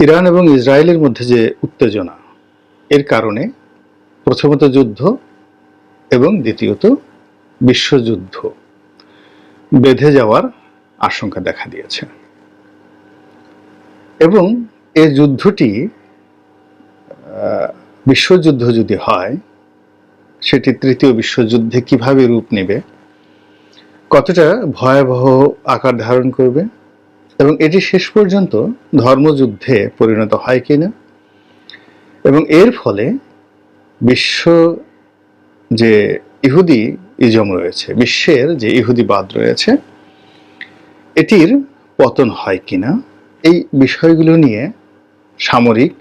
Iran এবং ইসরায়েলের মধ্যে যে উত্তেজনা, এর কারণে প্রথমত যুদ্ধ এবং দ্বিতীয়ত বিশ্বযুদ্ধ বেঁধে যাওয়ার আশঙ্কা দেখা দিয়েছে। এবং এই যুদ্ধটি বিশ্বযুদ্ধ যদি হয়, সেটি তৃতীয় বিশ্বযুদ্ধে কীভাবে রূপ নেবে, কতটা ভয়াবহ আকার ধারণ করবে এবং এটি শেষ পর্যন্ত ধর্মযুদ্ধে পরিণত হয় কিনা? এবং এর ফলে বিশ্ব যে ইহুদি ইজম রয়েছে, বিশ্বের যে ইহুদিবাদ রয়েছে, এটির পতন হয় কিনা? এই বিষয়গুলো নিয়ে সামরিক,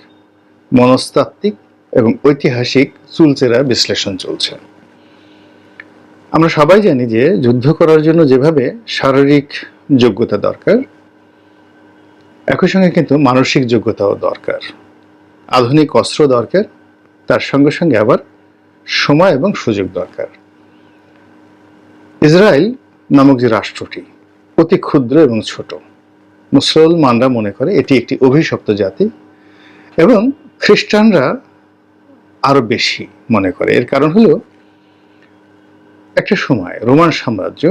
মনস্তাত্ত্বিক এবং ঐতিহাসিক চুলচেরা বিশ্লেষণ চলছে। আমরা সবাই জানি যে যুদ্ধ করার জন্য যেভাবে শারীরিক যোগ্যতা দরকার একই সঙ্গে কিন্তু মানসিক যোগ্যতাও দরকার। আধুনিক অস্ত্র দরকার, তার সঙ্গে সঙ্গে আবার সময় এবং সুযোগ দরকার। ইসরায়েল নামক যে রাষ্ট্রটি, অতি ক্ষুদ্র এবং ছোট। মুসলমানরা মনে করে এটি একটি অভিশপ্ত জাতি এবং খ্রিস্টানরা আরও বেশি মনে করে। এর কারণ হলো একটা সময় রোমান সাম্রাজ্য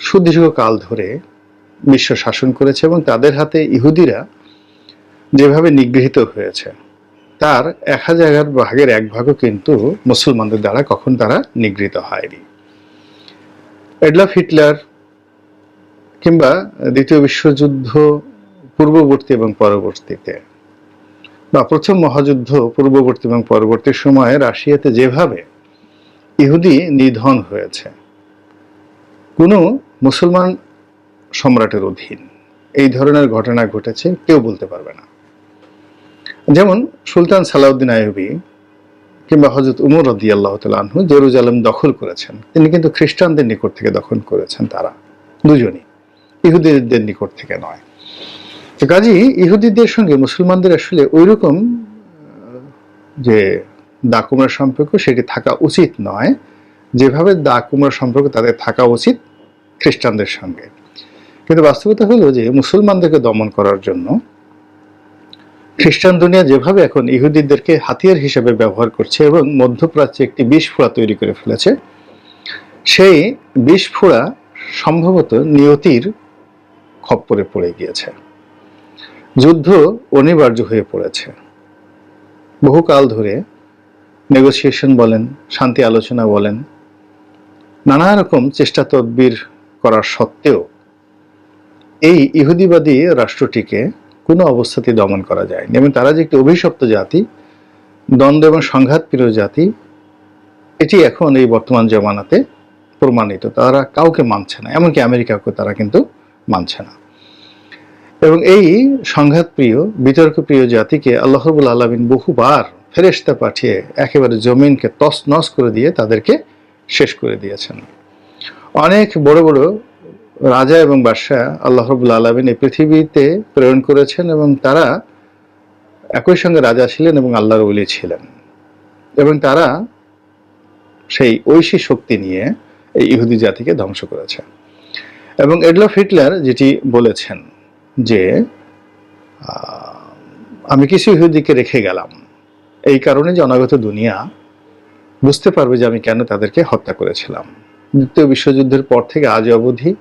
সুদীর্ঘকাল ধরে বিশ্ব শাসন করেছে এবং তাদের হাতে ইহুদিরা যেভাবে নিগৃহীত হয়েছে, তার এক হাজার ভাগের এক ভাগও কিন্তু মুসলমানদের দ্বারা কখন তারা নিগৃহীত হয়নি। এডলাফ হিটলার কিংবা দ্বিতীয় বিশ্বযুদ্ধ পূর্ববর্তী এবং পরবর্তীতে বা প্রথম মহাযুদ্ধ পূর্ববর্তী এবং পরবর্তী সময়ে রাশিয়াতে যেভাবে ইহুদি নিধন হয়েছে, কোনো মুসলমান সম্রাটের অধীন। এই ধরনের ঘটনা ঘটেছে কেউ বলতে পারবে না। যেমন সুলতান সালাউদ্দিন আয়ুবি কিংবা হজরত উমর রদি আল্লাহ আনহু জেরুজালেম দখল করেছেন। তিনি কিন্তু খ্রিস্টানদের নিকট থেকে দখল করেছেন তারা দুজনই। ইহুদিদের নিকট থেকে নয়। তো কাজী ইহুদিদের সঙ্গে মুসলমানদের আসলে ওইরকম আহ, যে দাকুমরার সম্পর্ক সেটি থাকা উচিত নয়। যেভাবে দাকুমরার সম্পর্ক তাদের থাকা উচিত খ্রিস্টানদের সঙ্গে। কিন্তু বাস্তবতা হলো যে মুসলমানদেরকে দমন করার জন্য খ্রিস্টান দুনিয়া যেভাবে এখন ইহুদিদেরকে হাতিয়ার হিসেবে ব্যবহার করছে এবং মধ্যপ্রাচ্যে একটি বিষ ফোড়া তৈরি করে ফেলেছে, সেই বিষ ফোড়া সম্ভবত নিয়তির খপ্পরে পড়ে গিয়েছে। যুদ্ধ অনিবার্য হয়ে পড়েছে। বহুকাল ধরে নেগোসিয়েশন বলেন, শান্তি আলোচনা বলেন নানা রকম চেষ্টা তদবির করার সত্ত্বেও এই ইহুদিবাদী রাষ্ট্রটিকে কোনো অবস্থাতেই দমন করা যায়নি। এবং তারা যে একটি অভিশপ্ত জাতি, দ্বন্দ্ব এবং সংঘাত প্রিয় জাতি, এটি এখন এই বর্তমান জমানাতে প্রমাণিত। তারা কাউকে মানছে না, এমনকি আমেরিকাকে তারা কিন্তু মানছে না। এবং এই সংঘাত প্রিয় বিতর্ক প্রিয় জাতিকে আল্লাহবুল আলমিন বহুবার ফেরেস্তা পাঠিয়ে একেবারে জমিনকে তস নস করে দিয়ে তাদেরকে শেষ করে দিয়েছেন। অনেক বড় বড় রাজা এবং বাদশাহ আল্লাহ রবুল আলমিন এই পৃথিবীতে প্রেরণ করেছেন এবং তারা একই সঙ্গে রাজা ছিলেন এবং আল্লাহর ওলি ছিলেন। এবং তারা সেই ঐশী শক্তি নিয়ে এই ইহুদি জাতিকে ধ্বংস করেছে। এবং এডলফ হিটলার যেটি বলেছেন যে আমি কিছু ইহুদিকে রেখে গেলাম। এই কারণে যে অনাগত দুনিয়া বুঝতে পারবে যে আমি কেন তাদেরকে হত্যা করেছিলাম। দ্বিতীয় বিশ্বযুদ্ধের পর থেকে আজ অবধি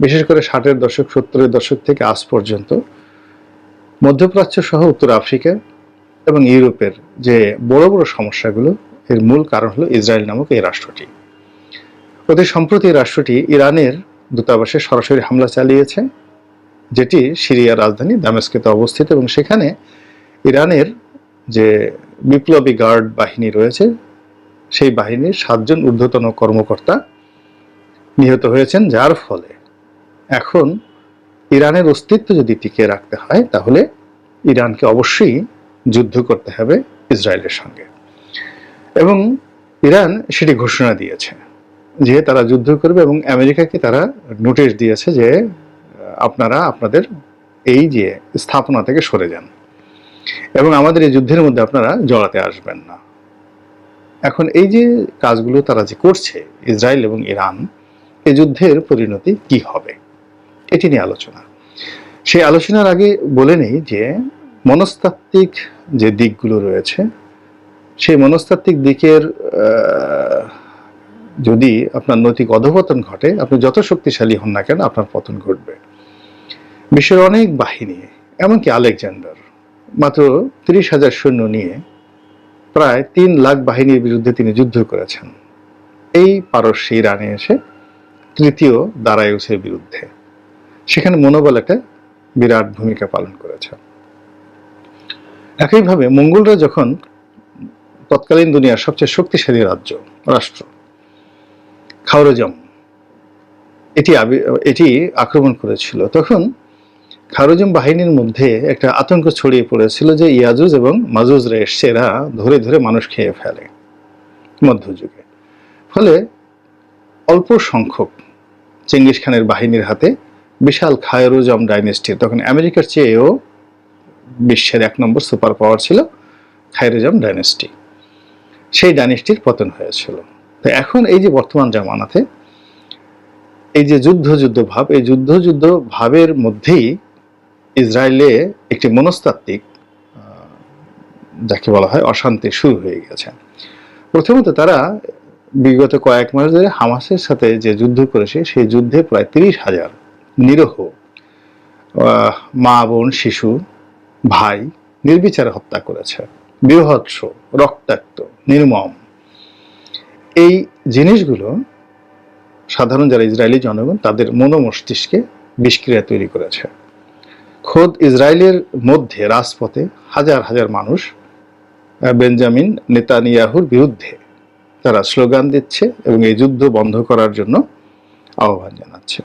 বিশেষ করে ষাটের দশক, সত্তরের দশক থেকে আজ পর্যন্ত মধ্যপ্রাচ্য সহ উত্তর আফ্রিকা এবং ইউরোপের যে বড় বড় সমস্যাগুলো, এর মূল কারণ হলো ইসরায়েল নামক এই রাষ্ট্রটি। অতি সম্প্রতি রাষ্ট্রটি ইরানের দূতাবাসে সরাসরি হামলা চালিয়েছে, যেটি সিরিয়ার রাজধানী দামেস্কেতে অবস্থিত এবং সেখানে ইরানের যে বিপ্লবী গার্ড বাহিনী রয়েছে, সেই বাহিনীর সাতজন ঊর্ধ্বতন কর্মকর্তা নিহত হয়েছেন, যার ফলে এখন ইরানের অস্তিত্ব যদি টিকিয়ে রাখতে হয়, তাহলে ইরানকে অবশ্যই যুদ্ধ করতে হবে ইসরায়েলের সঙ্গে। এবং ইরান সেটি ঘোষণা দিয়েছে যে তারা যুদ্ধ করবে এবং আমেরিকাকে তারা নোটিশ দিয়েছে যে আপনারা আপনাদের এই যে স্থাপনা থেকে সরে যান এবং আমাদের এই যুদ্ধের মধ্যে আপনারা জড়াতে আসবেন না। এখন এই যে কাজগুলো তারা যে করছে, ইসরায়েল এবং ইরান এই যুদ্ধের পরিণতি কি হবে? এটি নিয়ে আলোচনা। সেই আলোচনার আগে বলে নেই যে মনস্তাত্ত্বিক যে দিকগুলো রয়েছে, সেই মনস্তাত্ত্বিক দিকের যদি আপনার নৈতিক অধপতন ঘটে, আপনি যত শক্তিশালী হন না কেন আপনার পতন ঘটবে। বিশ্বের অনেক বাহিনী, এমনকি আলেকজান্ডার, মাত্র তিরিশ হাজার সৈন্য নিয়ে প্রায় তিন লাখ বাহিনীর বিরুদ্ধে তিনি যুদ্ধ করেছেন। এই পারস্য ইরানে এসে তৃতীয় দারায়ুসের বিরুদ্ধে। সেখানে মনোবল একটা বিরাট ভূমিকা পালন করেছে। একইভাবে মঙ্গলরা যখন তৎকালীন দুনিয়ার সবচেয়ে শক্তিশালী রাজ্য, রাষ্ট্র, খাওরজম, এটি এটি আক্রমণ করেছিল, তখন খারুজম বাহিনীর মধ্যে একটা আতঙ্ক ছড়িয়ে পড়েছিল যে ইয়াজুজ এবং মাজুজরা এসছে এরা ধরে ধরে মানুষ খেয়ে ফেলে মধ্যযুগে। ফলে অল্প সংখ্যক চেঙ্গিস খানের বাহিনীর হাতে বিশাল খায়রুজম ডাইনেস্টি। তখন আমেরিকার চেয়েও বিশ্বের এক নম্বর সুপার পাওয়ার ছিল খায়রুজম ডাইনেস্টি। সেই ডাইনেস্টির পতন হয়েছিল। তো এখন এই যে বর্তমান জামানাতে, এই যে যুদ্ধ যুদ্ধ ভাব, এই যুদ্ধ যুদ্ধ ভাবের মধ্যেই ইসরায়েলে একটি মনস্তাত্ত্বিক যাকে বলা হয় অশান্তি শুরু হয়ে গেছে। প্রথমত তারা বিগত কয়েক মাস ধরে হামাসের সাথে যে যুদ্ধ করেছে, সেই যুদ্ধে প্রায় তিরিশ হাজার নিরহ মা, বোন, শিশু, ভাই নির্বিচারে হত্যা করেছে। বৃহৎস রক্তাক্ত, নির্মম। এই জিনিসগুলো সাধারণ যারা ইসরায়েলি জনগণ, তাদের মনোমস্তিষ্কে বিষক্রিয়া তৈরি করেছে। খোদ ইসরায়েলের মধ্যে, রাজপথে হাজার হাজার মানুষ বেঞ্জামিন নেতানিয়াহুর বিরুদ্ধে তারা স্লোগান দিচ্ছে এবং এই যুদ্ধ বন্ধ করার জন্য আহ্বান জানাচ্ছে।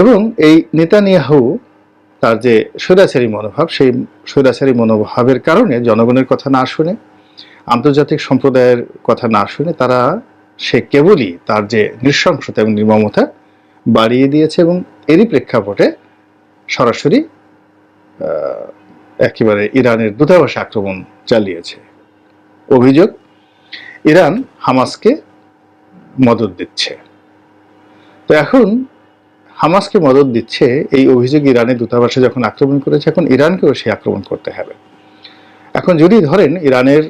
এবং এই নেতানিয়াহু তার যে স্বৈরাচারী মনোভাব, সেই স্বৈরাচারী মনোভাবের কারণে জনগণের কথা না শুনে, আন্তর্জাতিক সম্প্রদায়ের কথা না শুনে তারা, সে কেবলই তার যে নৃশংসতা এবং নির্মমতা বাড়িয়ে দিয়েছে এবং এরই প্রেক্ষাপটে সরাসরি একেবারে ইরানের দূতাবাসে আক্রমণ চালিয়েছে। অভিযোগ, ইরান হামাসকে মদত দিচ্ছে। তো এখন হামাসকে মদত দিচ্ছে এই অভিযোগ ইরানের দূতাবাসে যখন আক্রমণ করেছে, এখন ইরানকেও সে আক্রমণ করতে হবে। এখন যদি ধরেন ইরানের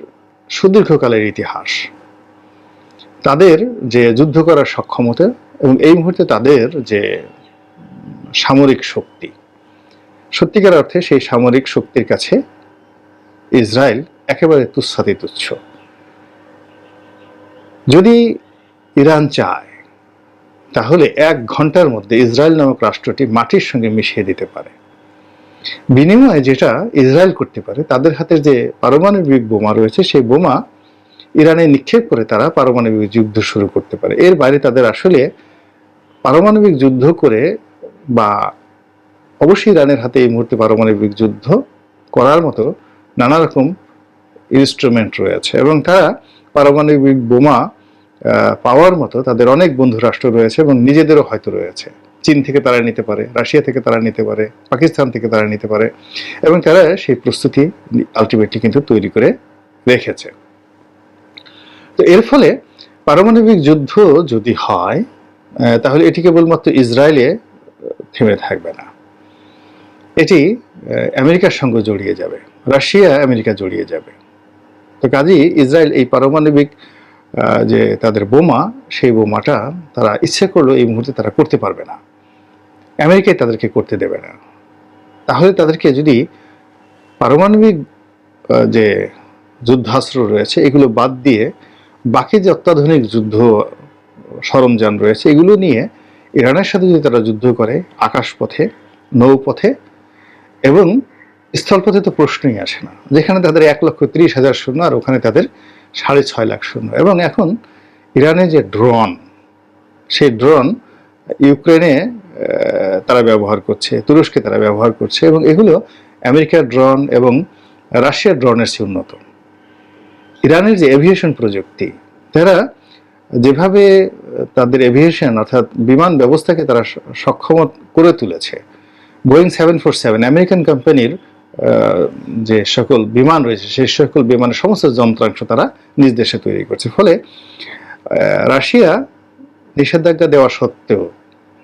সুদীর্ঘকালের ইতিহাস, তাদের যে যুদ্ধ করার সক্ষমতা এবং এই মুহূর্তে তাদের যে সামরিক শক্তি, সত্যিকার অর্থে সেই সামরিক শক্তির কাছে ইসরায়েল একেবারে তুচ্ছাতি তুচ্ছ যদি ইরান চায় তাহলে এক ঘণ্টার মধ্যে ইসরায়েল নামক রাষ্ট্রটি মাটির সঙ্গে মিশিয়ে দিতে পারে। বিনিময়ে যেটা ইসরায়েল করতে পারে, তাদের হাতে যে পারমাণবিক বোমা রয়েছে, সেই বোমা ইরানে নিক্ষেপ করে তারা পারমাণবিক যুদ্ধ শুরু করতে পারে। এর বাইরে তাদের আসলে পারমাণবিক যুদ্ধ করে বা অবশ্যই ইরানের হাতে এই মুহূর্তে পারমাণবিক যুদ্ধ করার মতো নানা রকম ইনস্ট্রুমেন্ট রয়েছে এবং তারা পারমাণবিক বোমা পাওয়ার মতো তাদের অনেক বন্ধু রাষ্ট্র রয়েছে এবং নিজেদেরও হয়তো রয়েছে। চীন থেকে তারা নিতে পারে, রাশিয়া থেকে তারা নিতে পারে, পাকিস্তান থেকে তারা নিতে পারে এবং তারা সেই প্রস্তুতি আলটিমেটলি কিন্তু তৈরি করে রেখেছে। তো এর ফলে পারমাণবিক যুদ্ধ যদি হয় তাহলে এটি কেবলমাত্র ইসরায়েলে থেমে থাকবে না। এটি আমেরিকার সঙ্গে জড়িয়ে যাবে, রাশিয়া আমেরিকা জড়িয়ে যাবে। তো কাজেই ইসরায়েল এই পারমাণবিক যে তাদের বোমা, সেই বোমাটা তারা ইচ্ছে করলেও এই মুহূর্তে তারা করতে পারবে না। আমেরিকায় তাদেরকে করতে দেবে না। তাহলে তাদেরকে যদি পারমাণবিক যে যুদ্ধাস্ত্র রয়েছে, এগুলো বাদ দিয়ে বাকি যে অত্যাধুনিক যুদ্ধ সরঞ্জাম রয়েছে, এগুলো নিয়ে ইরানের সাথে যদি তারা যুদ্ধ করে আকাশপথে, নৌপথে, এবং স্থলপথে তো প্রশ্নই আসে না, যেখানে তাদের এক লক্ষ ত্রিশ হাজার শূন্য আর ওখানে তাদের সাড়ে ছয় লাখ শূন্য এবং এখন ইরানের যে ড্রোন, সেই ড্রোন ইউক্রেনে তারা ব্যবহার করছে, তুরস্কে তারা ব্যবহার করছে, এবং এগুলো আমেরিকার ড্রোন এবং রাশিয়ার ড্রোনের চেয়ে উন্নত। ইরানের যে এভিয়েশন প্রযুক্তি, তারা যেভাবে তাদের এভিয়েশন অর্থাৎ বিমান ব্যবস্থাকে তারা সক্ষম করে তুলেছে, Boeing seven four seven, American কোম্পানির যে সকল বিমান রয়েছে, সেই সকল বিমানের সমস্ত যন্ত্রাংশ তারা নিজ দেশে তৈরি করছে। ফলে রাশিয়া নিষেধাজ্ঞা দেওয়া সত্ত্বেও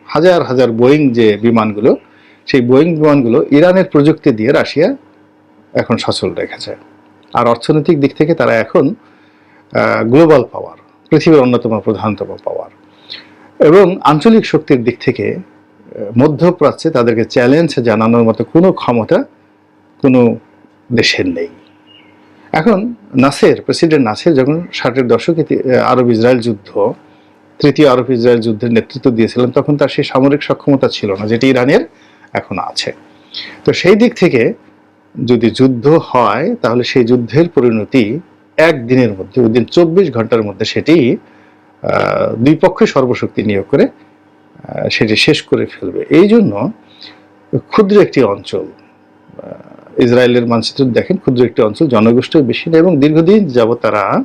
হাজার হাজার বোয়িং যে বিমানগুলো, সেই বোয়িং বিমানগুলো ইরানের প্রযুক্তি দিয়ে রাশিয়া এখন সচল রেখেছে। আর অর্থনৈতিক দিক থেকে তারা এখন গ্লোবাল পাওয়ার পৃথিবীর অন্যতম প্রধানতম পাওয়ার এবং আঞ্চলিক শক্তির দিক থেকে মধ্যপ্রাচ্যে তাদেরকে চ্যালেঞ্জ জানানোর মতো কোনো ক্ষমতা কোনো দেশের নেই। এখন নাসের, প্রেসিডেন্ট নাসের যখন ষাটের দশকে আরব ইসরায়েল যুদ্ধ, তৃতীয় আরব ইসরায়েল যুদ্ধের নেতৃত্ব দিয়েছিলেন, তখন তার সেই সামরিক সক্ষমতা ছিল না, যেটি ইরানের এখন আছে। তো সেই দিক থেকে যদি যুদ্ধ হয়, তাহলে সেই যুদ্ধের পরিণতি একদিনের মধ্যে ওই দিন চব্বিশ ঘণ্টার মধ্যে সেটি দুই পক্ষে সর্বশক্তি নিয়োগ করে সেটি শেষ করে ফেলবে। এই জন্য ক্ষুদ্র একটি অঞ্চল ইসরায়েলের মানচিত্র দেখেন, ক্ষুদ্র একটি অঞ্চল জনগোষ্ঠীও বেশি না এবং দীর্ঘদিন যাবত তারা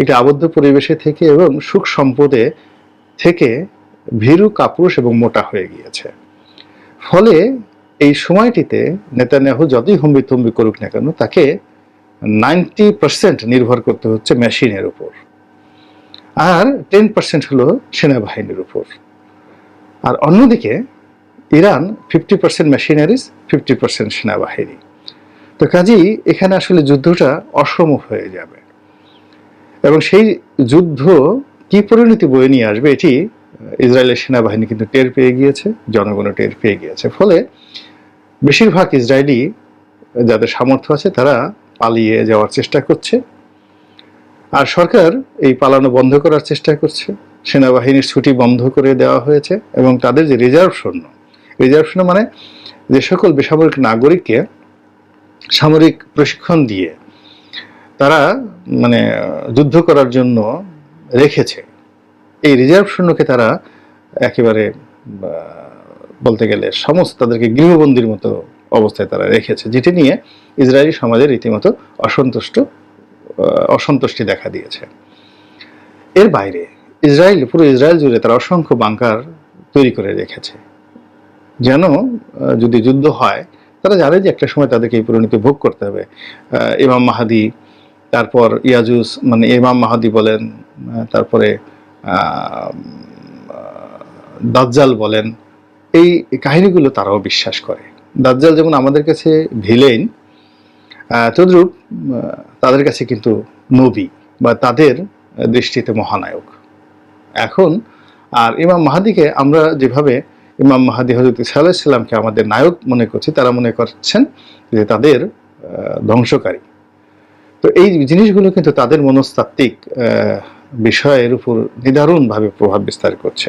একটি আবদ্ধ পরিবেশে থেকে এবং সুখ সম্পদে থেকে ভীরু কাপুরুষ এবং মোটা হয়ে গিয়েছে। ফলে এই সময়টিতে নেতানিয়াহু যতই হম্বি তম্বি করুক না কেন, তাকে নাইনটি পার্সেন্ট নির্ভর করতে হচ্ছে মেশিনের উপর। আর টেন পার্সেন্ট হলো সেনাবাহিনীর উপর। আর অন্যদিকে Iran fifty percent machineries fifty percent সেনাবাহিনী। তো কাজেই এখানে আসলে যুদ্ধটা অসম হয়ে যাবে। এবং সেই যুদ্ধ কি পরিণতি বয়ে নিয়ে আসবে, এটি ইসরায়েলের সেনাবাহিনী কিন্তু টের পেয়ে গিয়েছে, জনগণও টের পেয়ে গিয়েছে। ফলে বেশিরভাগ ইসরায়েলি যাদের সামর্থ্য আছে, তারা পালিয়ে যাওয়ার চেষ্টা করছে। আর সরকার এই পালানো বন্ধ করার চেষ্টা করছে। সেনাবাহিনীর ছুটি বন্ধ করে দেওয়া হয়েছে এবং তাদের যে রিজার্ভ সৈন্য রিজার্ভ সৈন্য মানে যে সকল বেসামরিক নাগরিককে সামরিক প্রশিক্ষণ দিয়ে তারা মানে যুদ্ধ করার জন্য রেখেছে। এই রিজার্ভ সৈন্যকে তারা একেবারে বলতে গেলে সমস্ত তাদেরকে গৃহবন্দির মতো অবস্থায় তারা রেখেছে, যেটি নিয়ে ইসরায়েলি সমাজে রীতিমতো অসন্তুষ্ট অসন্তুষ্টি দেখা দিয়েছে। এর বাইরে ইসরায়েল, পুরো ইসরায়েল জুড়ে তারা অসংখ্য বাংকার তৈরি করে রেখেছে। যেন যদি যুদ্ধ হয়, তারা জানে যে একটা সময় তাদেরকে এই পরিণতি ভোগ করতে হবে। ইমাম মাহাদি, তারপর ইয়াজুস মানে ইমাম মাহাদি বলেন তারপরে দাজ্জাল বলেন, এই কাহিনীগুলো তারাও বিশ্বাস করে। দাজ্জাল যেমন আমাদের কাছে ভিলেন তদ্রূপ তাদের কাছে কিন্তু নবী বা তাদের দৃষ্টিতে মহানায়ক। এখন, আর ইমাম মাহাদিকে আমরা যেভাবে ইমাম মাহাদি হজরত সাল্লাহ সাল্লামকে আমাদের নায়ক মনে করছি, তারা মনে করছেন যে তাদের ধ্বংসকারী। তো এই জিনিসগুলো কিন্তু তাদের মনস্তাত্ত্বিক বিষয়ের উপর নিদারুণভাবে প্রভাব বিস্তার করছে।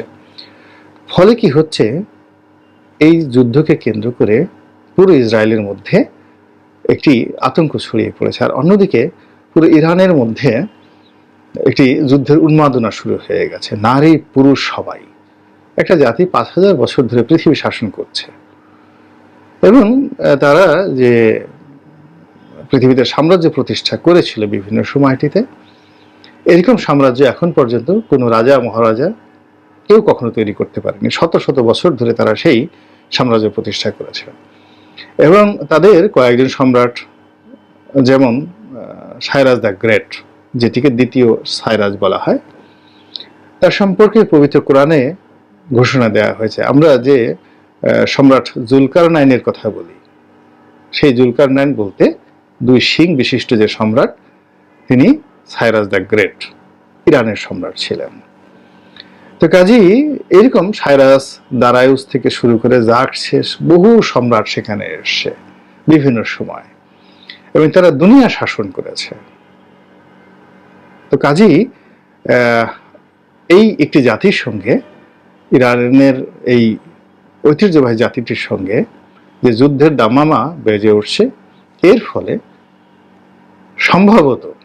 ফলে কি হচ্ছে, এই যুদ্ধকে কেন্দ্র করে পুরো ইসরায়েলের মধ্যে একটি আতঙ্ক ছড়িয়ে পড়েছে। আর অন্যদিকে পুরো ইরানের মধ্যে একটি যুদ্ধের উন্মাদনা শুরু হয়ে গেছে। নারী পুরুষ সবাই। একটা জাতি পাঁচ হাজার বছর ধরে পৃথিবী শাসন করছে। এবং তারা যে পৃথিবীতে সাম্রাজ্য প্রতিষ্ঠা করেছিল বিভিন্ন সময়টিতে, এরকম সাম্রাজ্য এখন পর্যন্ত কোনো রাজা, মহারাজা কেউ কখনো তৈরি করতে পারেনি। শত শত বছর ধরে তারা সেই সাম্রাজ্য প্রতিষ্ঠা করেছে এবং তাদের কয়েকজন সম্রাট, যেমন সাইরাজ দ্য গ্রেট, যেটিকে দ্বিতীয় সাইরাজ বলা হয়, তার সম্পর্কে পবিত্র কোরআনে ঘোষণা দেওয়া হয়েছে। আমরা যে সম্রাট জুলকার নাইনের কথা বলি সেই জুলকার নাইন বলতে দুই সিং বিশিষ্ট যে সম্রাট তিনি সাইরাজ দ্য গ্রেট ইরানের সম্রাট ছিলেন। তো কাজী এরকম সাইরাস দারায়ুস থেকে শুরু করে জাক শেষ বহু সম্রাট সেখানে এসছে বিভিন্ন সময়। এবং তারা দুনিয়া শাসন করেছে। তো কাজী আহ, এই একটি জাতির সঙ্গে ইরানের এই ঐতিহ্যবাহী জাতিটির সঙ্গে যে যুদ্ধের দামামা বেজে উঠছে এর ফলে সম্ভবত